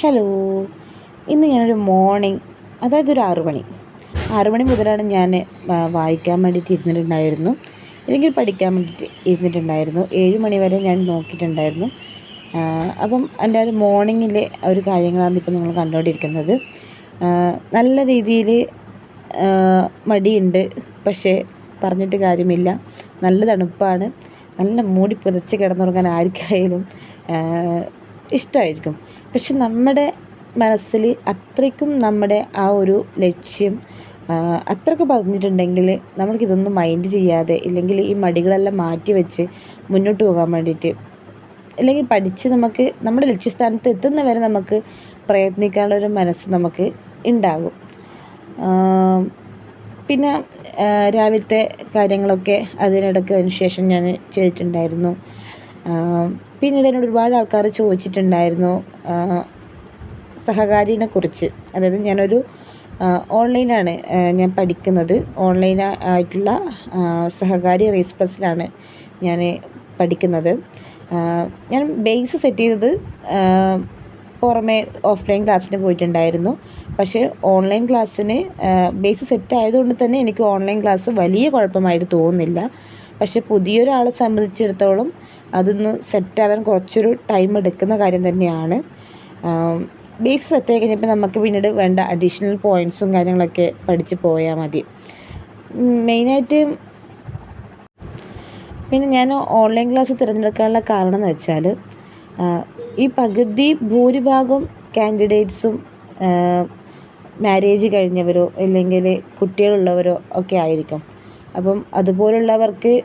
Hello ഇന്ന് ഞാനൊരു morning അതായത് ഒരു ആറു മണി. ആറു മണി മുതലാണ് ഞാൻ വായിക്കാൻ വേണ്ടിയിട്ട് ഇരുന്നിട്ടുണ്ടായിരുന്നു. അല്ലെങ്കിൽ പഠിക്കാൻ വേണ്ടിയിട്ട് ഇരുന്നിട്ടുണ്ടായിരുന്നു. ഏഴ് മണി വരെ ഞാൻ നോക്കിയിട്ടുണ്ടായിരുന്നു. അപ്പം എന്റെ ഒരു മോർണിംഗിലെ ഒരു കാര്യങ്ങളാണ് ഇപ്പോൾ നിങ്ങൾ കണ്ടുകൊണ്ടിരിക്കുന്നത്. നല്ല രീതിയിൽ മടിയുണ്ട്. പക്ഷേ പറഞ്ഞിട്ട് കാര്യമില്ല. നല്ല തണുപ്പാണ്. നല്ല മൂടി പുതച്ച് കിടന്നുറങ്ങാൻ ആർക്കായാലും ഇഷ്ടമായിരിക്കും പക്ഷെ നമ്മുടെ മനസ്സിൽ അത്രയ്ക്കും നമ്മുടെ ആ ഒരു ലക്ഷ്യം അത്രയ്ക്ക് പറഞ്ഞിട്ടുണ്ടെങ്കിൽ നമ്മൾക്കിതൊന്നും മൈൻഡ് ചെയ്യാതെ ഇല്ലെങ്കിൽ ഈ മടികളെല്ലാം മാറ്റി വെച്ച് മുന്നോട്ട് പോകാൻ വേണ്ടിയിട്ട് അല്ലെങ്കിൽ പഠിച്ച് നമുക്ക് നമ്മുടെ ലക്ഷ്യസ്ഥാനത്ത് എത്തുന്ന വരെ നമുക്ക് പ്രയത്നിക്കാനുള്ളൊരു മനസ്സ് നമുക്ക് ഉണ്ടാകും. പിന്നെ രാവിലത്തെ കാര്യങ്ങളൊക്കെ അതിനിടയ്ക്ക് അതിന് ശേഷം ഞാൻ ചെയ്തിട്ടുണ്ടായിരുന്നു. പിന്നീട് എന്നോട് ഒരുപാട് ആൾക്കാർ ചോദിച്ചിട്ടുണ്ടായിരുന്നു സഹകാരിനെ കുറിച്ച്. അതായത് ഞാനൊരു ഓൺലൈനാണ് ഞാൻ പഠിക്കുന്നത്. ഓൺലൈൻ ആയിട്ടുള്ള സഹകാരി റേസ് പ്ലസിലാണ് ഞാൻ പഠിക്കുന്നത്. ഞാൻ ബേസ് സെറ്റ് ചെയ്തത് പുറമെ ഓഫ്ലൈൻ ക്ലാസ്സിന് പോയിട്ടുണ്ടായിരുന്നു. പക്ഷേ ഓൺലൈൻ ക്ലാസ്സിന് ബേസ് സെറ്റ് ആയതുകൊണ്ട് തന്നെ എനിക്ക് ഓൺലൈൻ ക്ലാസ് വലിയ കുഴപ്പമായിട്ട് തോന്നുന്നില്ല. പക്ഷേ പുതിയൊരാളെ സംബന്ധിച്ചിടത്തോളം അതൊന്ന് സെറ്റാവാൻ കുറച്ചൊരു ടൈം എടുക്കുന്ന കാര്യം തന്നെയാണ്. ബേസ് സെറ്റ് ആയി കഴിഞ്ഞപ്പോൾ നമുക്ക് പിന്നീട് വേണ്ട അഡീഷണൽ പോയിൻസും കാര്യങ്ങളൊക്കെ പഠിച്ച് പോയാൽ മതി. മെയിനായിട്ട് പിന്നെ ഞാൻ ഓൺലൈൻ ക്ലാസ് തിരഞ്ഞെടുക്കാനുള്ള കാരണം എന്ന് വെച്ചാൽ ഈ പകുതി ഭൂരിഭാഗം കാൻഡിഡേറ്റ്സും മാരേജ് കഴിഞ്ഞവരോ അല്ലെങ്കിൽ കുട്ടികളുള്ളവരോ ഒക്കെ ആയിരിക്കും. അപ്പം അതുപോലുള്ളവർക്ക്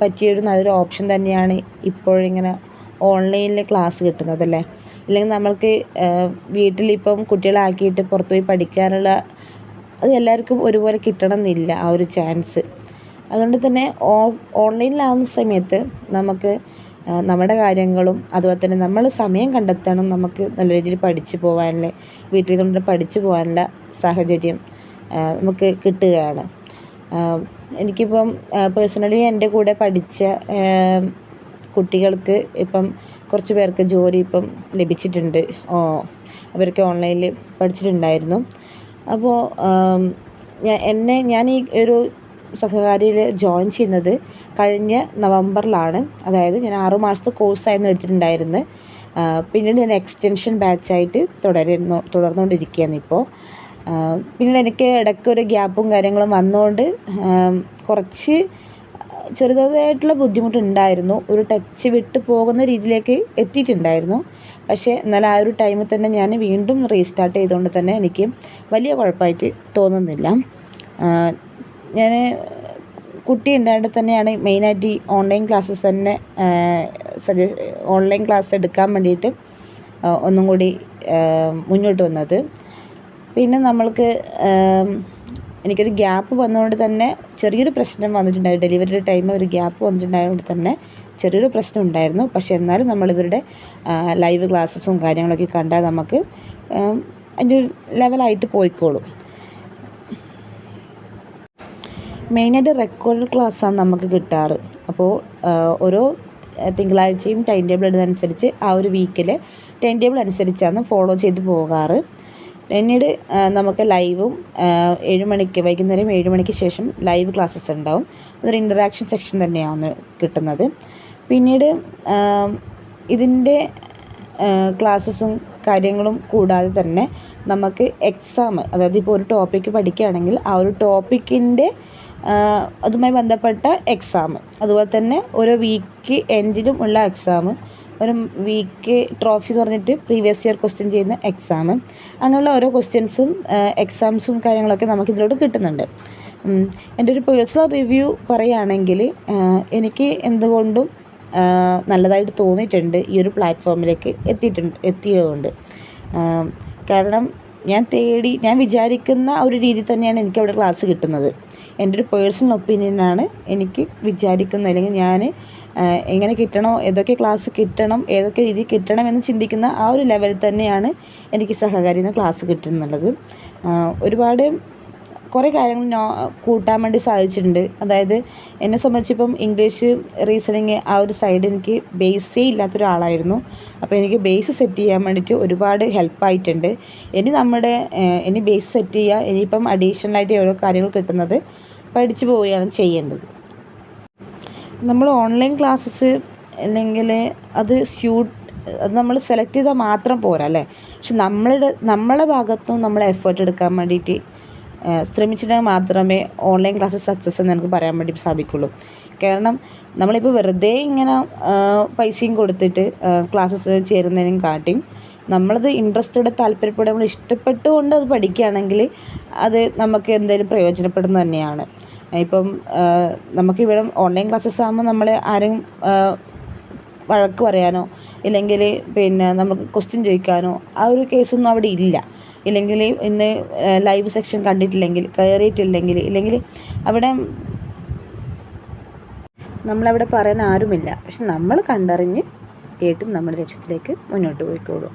പറ്റിയൊരു നല്ലൊരു ഓപ്ഷൻ തന്നെയാണ് ഇപ്പോഴിങ്ങനെ ഓൺലൈനിൽ ക്ലാസ് കിട്ടുന്നത് അല്ലേ? ഇല്ലെങ്കിൽ നമ്മൾക്ക് വീട്ടിലിപ്പം കുട്ടികളാക്കിയിട്ട് പുറത്ത് പോയി പഠിക്കാനുള്ള അത് എല്ലാവർക്കും ഒരുപോലെ കിട്ടണം എന്നില്ല ആ ഒരു ചാൻസ്. അതുകൊണ്ട് തന്നെ ഓൺലൈനിലാകുന്ന സമയത്ത് നമുക്ക് നമ്മുടെ കാര്യങ്ങളും അതുപോലെ തന്നെ നമ്മൾ സമയം കണ്ടെത്തണം നമുക്ക് നല്ല രീതിയിൽ പഠിച്ചു പോകാനുള്ള വീട്ടിൽ നിന്നുകൊണ്ട് പഠിച്ച് പോകാനുള്ള സാഹചര്യം നമുക്ക് കിട്ടുകയാണ്. എനിക്കിപ്പം പേഴ്സണലി എന്റെ കൂടെ പഠിച്ച കുട്ടികൾക്ക് ഇപ്പം കുറച്ച് പേർക്ക് ജോലി ഇപ്പം ലഭിച്ചിട്ടുണ്ട്. അവരൊക്കെ ഓൺലൈനിൽ പഠിച്ചിട്ടുണ്ടായിരുന്നു. അപ്പോൾ ഞാൻ എന്നെ ഞാൻ ഈ ഒരു സഹകാരിയിൽ ജോയിൻ ചെയ്യുന്നത് കഴിഞ്ഞ നവംബറിലാണ്. അതായത് ഞാൻ ആറ് മാസത്തെ കോഴ്സായിരുന്നു എടുത്തിട്ടുണ്ടായിരുന്നത്. പിന്നീട് ഞാൻ എക്സ്റ്റൻഷൻ ബാച്ചായിട്ട് തുടരുന്നു തുടർന്നുകൊണ്ടിരിക്കുകയാണ് ഇപ്പോൾ പിന്നീട് എനിക്ക് ഇടയ്ക്ക് ഒരു ഗ്യാപ്പും കാര്യങ്ങളും വന്നുകൊണ്ട് കുറച്ച് ചെറുതായിട്ടുള്ള ബുദ്ധിമുട്ടുണ്ടായിരുന്നു. ഒരു ടച്ച് വിട്ട് പോകുന്ന രീതിയിലേക്ക് എത്തിയിട്ടുണ്ടായിരുന്നു. പക്ഷേ എന്നാൽ ആ ഒരു ടൈമിൽ തന്നെ ഞാൻ വീണ്ടും റീസ്റ്റാർട്ട് ചെയ്തുകൊണ്ട് തന്നെ എനിക്ക് വലിയ കുഴപ്പമായിട്ട് തോന്നുന്നില്ല. ഞാൻ കുട്ടി ഉണ്ടായിട്ട് തന്നെയാണ് മെയിനായിട്ട് ഈ ഓൺലൈൻ ക്ലാസ്സസ് തന്നെ സജസ്റ്റ് ഓൺലൈൻ ക്ലാസ് എടുക്കാൻ വേണ്ടിയിട്ട് ഒന്നും കൂടി മുന്നോട്ട് വന്നത്. പിന്നെ നമ്മൾക്ക് എനിക്കൊരു ഗ്യാപ്പ് വന്നതുകൊണ്ട് തന്നെ ചെറിയൊരു പ്രശ്നം വന്നിട്ടുണ്ടായിരുന്നു ഡെലിവറിയുടെ ടൈം ഒരു ഗ്യാപ്പ് വന്നിട്ടുണ്ടായതുകൊണ്ട് തന്നെ ചെറിയൊരു പ്രശ്നം ഉണ്ടായിരുന്നു. പക്ഷേ എന്നാലും നമ്മളിവരുടെ ലൈവ് ക്ലാസ്സസും കാര്യങ്ങളൊക്കെ കണ്ടാൽ നമുക്ക് അതിന്റെ ഒരു ലെവലായിട്ട് പോയിക്കോളും. മെയിനായിട്ട് റെക്കോർഡ് ക്ലാസ്സാണ് നമുക്ക് കിട്ടാറ്. അപ്പോൾ ഓരോ തിങ്കളാഴ്ചയും ടൈം ടേബിൾ ഇടുന്നതനുസരിച്ച് ആ ഒരു വീക്കിൽ ടൈം ടേബിൾ അനുസരിച്ചാണ് ഫോളോ ചെയ്ത് പോകാറ്. പിന്നീട് നമുക്ക് ലൈവും ഏഴ് മണിക്ക് വൈകുന്നേരം ഏഴ് മണിക്ക് ശേഷം ലൈവ് ക്ലാസ്സസ് ഉണ്ടാവും. അതൊരു ഇന്ററാക്ഷൻ സെക്ഷൻ തന്നെയാണ് കിട്ടുന്നത്. പിന്നീട് ഇതിന്റെ ക്ലാസ്സസും കാര്യങ്ങളും കൂടാതെ തന്നെ നമുക്ക് എക്സാം അതായത് ഇപ്പോൾ ഒരു ടോപ്പിക്ക് പഠിക്കുകയാണെങ്കിൽ ആ ഒരു ടോപ്പിക്കിന്റെ അതുമായി ബന്ധപ്പെട്ട എക്സാം അതുപോലെ തന്നെ ഓരോ വീക്ക് എൻഡിലും ഉള്ള എക്സാം ഒരു വീക്ക് ട്രോഫി എന്ന് പറഞ്ഞിട്ട് പ്രീവിയസ് ഇയർ ക്വസ്റ്റ്യൻ ചെയ്യുന്ന എക്സാം അങ്ങനെയുള്ള ഓരോ ക്വസ്റ്റ്യൻസും എക്സാംസും കാര്യങ്ങളൊക്കെ നമുക്ക് ഇതിലോട്ട് കിട്ടുന്നുണ്ട്. എന്റെ ഒരു പേഴ്സണൽ റിവ്യൂ പറയുകയാണെങ്കിൽ എനിക്ക് എന്തുകൊണ്ടും നല്ലതായിട്ട് തോന്നിയിട്ടുണ്ട് ഈ ഒരു പ്ലാറ്റ്ഫോമിലേക്ക് എത്തിയിട്ടുണ്ട് എത്തിയതുകൊണ്ട്. കാരണം ഞാൻ തേടി ഞാൻ വിചാരിക്കുന്ന ഒരു രീതി തന്നെയാണ് എനിക്ക് അവിടെ ക്ലാസ് കിട്ടുന്നത്. എന്റെ ഒരു പേഴ്സണൽ ഒപ്പീനിയനാണ് എനിക്ക് വിചാരിക്കുന്ന അല്ലെങ്കിൽ ഞാൻ എങ്ങനെ കിട്ടണോ ഏതൊക്കെ ക്ലാസ് കിട്ടണം ഏതൊക്കെ രീതി കിട്ടണം എന്ന് ചിന്തിക്കുന്ന ആ ഒരു ലെവലിൽ തന്നെയാണ് എനിക്ക് സഹകാരിയിൽ നിന്ന് ക്ലാസ് കിട്ടുന്നുള്ളത് ഒരുപാട് കുറേ കാര്യങ്ങൾ നോ കൂട്ടാൻ വേണ്ടി സാധിച്ചിട്ടുണ്ട്. അതായത് എന്നെ സംബന്ധിച്ചിപ്പം ഇംഗ്ലീഷ് റീസണിങ് ആ ഒരു സൈഡ് എനിക്ക് ബേസേ ഇല്ലാത്തൊരാളായിരുന്നു അപ്പോൾ എനിക്ക് ബേസ് സെറ്റ് ചെയ്യാൻ വേണ്ടിയിട്ട് ഒരുപാട് ഹെൽപ്പായിട്ടുണ്ട് ഇനി നമ്മുടെ ഇനി ബേസ് സെറ്റ് ചെയ്യുക ഇനിയിപ്പം അഡീഷണലായിട്ട് ഓരോ കാര്യങ്ങൾ കിട്ടുന്നത് പഠിച്ചു പോവുകയാണ് ചെയ്യേണ്ടത്. നമ്മൾ ഓൺലൈൻ ക്ലാസ്സസ് അല്ലെങ്കിൽ അത് സ്യൂട്ട് അത് നമ്മൾ സെലക്ട് ചെയ്താൽ മാത്രം പോരാ അല്ലേ? പക്ഷെ നമ്മളുടെ നമ്മളെ ഭാഗത്തും നമ്മൾ എഫേർട്ട് എടുക്കാൻ വേണ്ടിയിട്ട് ശ്രമിച്ചിട്ടുണ്ടെങ്കിൽ മാത്രമേ ഓൺലൈൻ ക്ലാസ് സക്സസ് എന്ന് എനിക്ക് പറയാൻ വേണ്ടി സാധിക്കുള്ളൂ. കാരണം നമ്മളിപ്പോൾ വെറുതെ ഇങ്ങനെ പൈസയും കൊടുത്തിട്ട് ക്ലാസ്സസ് ചേരുന്നതിനും കാട്ടി നമ്മളത് ഇൻട്രസ്റ്റോടെ താല്പര്യപ്പെടെ നമ്മൾ ഇഷ്ടപ്പെട്ടുകൊണ്ട് അത് പഠിക്കുകയാണെങ്കിൽ അത് നമുക്ക് എന്തായാലും പ്രയോജനപ്പെടുന്നത് തന്നെയാണ്. ഇപ്പം നമുക്കിവിടെ ഓൺലൈൻ ക്ലാസ്സസ് ആകുമ്പോൾ നമ്മളെ ആരും വഴക്ക് പറയാനോ ഇല്ലെങ്കിൽ പിന്നെ നമുക്ക് ക്വസ്റ്റ്യൻ ചോദിക്കാനോ ആ ഒരു കേസൊന്നും അവിടെ ഇല്ല. ഇല്ലെങ്കിൽ ഇന്ന് ലൈവ് സെക്ഷൻ കണ്ടിട്ടില്ലെങ്കിൽ കയറിയിട്ടില്ലെങ്കിൽ ഇല്ലെങ്കിൽ അവിടെ നമ്മളവിടെ പറയാൻ ആരുമില്ല. പക്ഷെ നമ്മൾ കണ്ടറിഞ്ഞ് കേട്ടും നമ്മുടെ ലക്ഷ്യത്തിലേക്ക് മുന്നോട്ട് പോയിക്കോളും.